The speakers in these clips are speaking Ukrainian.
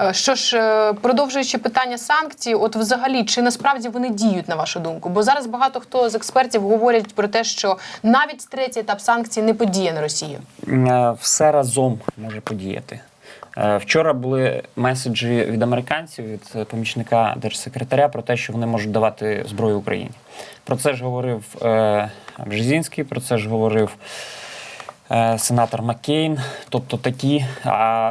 Е, Що ж, е, продовжуючи питання санкцій, от взагалі, чи насправді вони діють на вашу думку? Бо зараз багато хто з експертів говорять про те, що навіть третій етап санкцій не подіє на Росію. Е, все разом може подіяти. Вчора були меседжі від американців, від помічника держсекретаря про те, що вони можуть давати зброю Україні. Про це ж говорив Бжезінський, про це ж говорив сенатор Маккейн. Тобто такі, а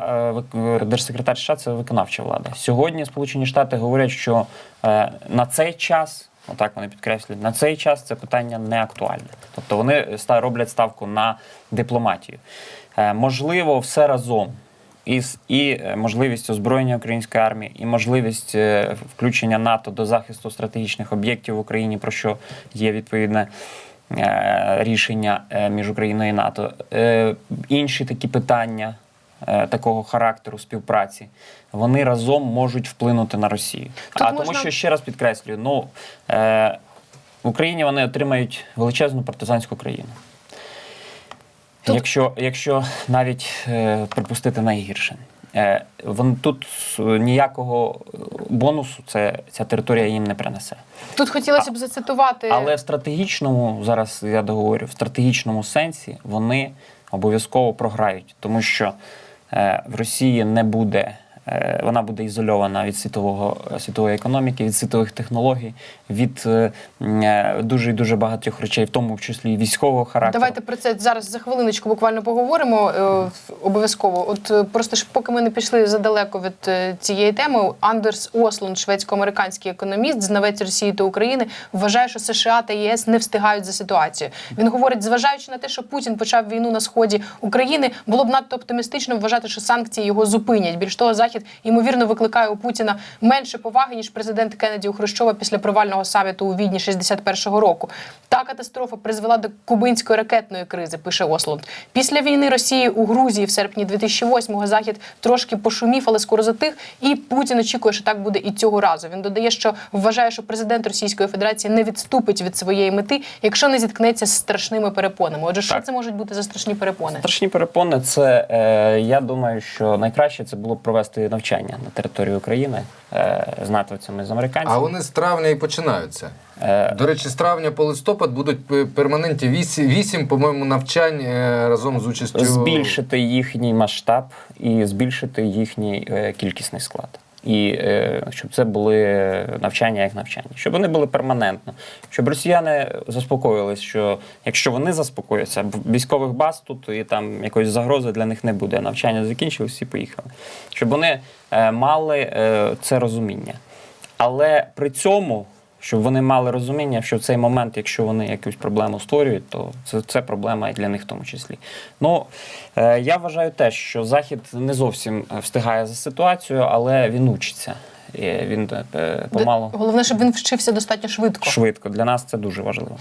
е, е, держсекретар США це виконавча влада. Сьогодні Сполучені Штати говорять, що е, на цей час. Отак вони підкреслюють, на цей час це питання не актуальне. Тобто вони роблять ставку на дипломатію. Е, можливо, все разом із і е, можливість озброєння української армії, і можливість е, включення НАТО до захисту стратегічних об'єктів в Україні, про що є відповідне е, рішення е, між Україною і НАТО. Е, Інші такі питання. е, Такого характеру співпраці вони разом можуть вплинути на Росію. Тут а можна- тому, що ще раз підкреслюю, ну е, в Україні вони отримають величезну партизанську країну. Тут- Якщо, якщо навіть е, припустити найгірше, е, вон, тут е, ніякого е, бонусу це, ця територія їм не принесе. Тут хотілося б зацитувати Але в стратегічному, зараз я договорю, в стратегічному сенсі вони обов'язково програють, тому що е, в Росії не буде. Е, Вона буде ізольована від світового світової економіки, від світових технологій, від е, е, дуже дуже багатьох речей, в тому числі військового характеру. Давайте про це зараз за хвилиночку буквально поговоримо обов'язково. От просто ж поки ми не пішли задалеко від цієї теми, Андерс Ослунд, шведсько-американський економіст, знавець Росії та України, вважає, що США та ЄС не встигають за ситуацією. Він говорить, зважаючи на те, що Путін почав війну на сході України, було б надто оптимістично вважати, що санкції його зупинять. Більш того, захід ймовірно викликає у Путіна менше поваги ніж президент Кеннеді у Хрущова після провального саміту у Відні 61-го року. Та катастрофа призвела до кубинської ракетної кризи. Пише Ослунд. Після війни Росії у Грузії в серпні 2008-го захід трошки пошумів, але скоро затих. І Путін очікує, що так буде і цього разу. Він додає, що вважає, що президент Російської Федерації не відступить від своєї мети, якщо не зіткнеться з страшними перепонами. Отже, що Так. це можуть бути за страшні перепони? Страшні перепони, це е, я думаю, що найкраще це було б провести навчання на території України е, з натовцями з американцями. А вони з травня і починаються. До речі, з травня по листопад будуть пе- перманентні вісім, вісім по-моєму, навчань е, разом з участю збільшити їхній масштаб і збільшити їхній е, кількісний склад. І е, щоб це були навчання як навчання, щоб вони були перманентно, щоб росіяни заспокоїлись, що якщо вони заспокояться, військових баз тут і там якоїсь загрози для них не буде. Навчання закінчилось, всі поїхали. Щоб вони е, мали е, це розуміння. Але при цьому, щоб вони мали розуміння, що в цей момент, якщо вони якусь проблему створюють, то це, це проблема і для них в тому числі. Ну е, я вважаю теж, що Захід не зовсім е, встигає за ситуацією, але він учиться. І він е, помалу Головне, щоб він вчився достатньо швидко. швидко. Для нас це дуже важливо.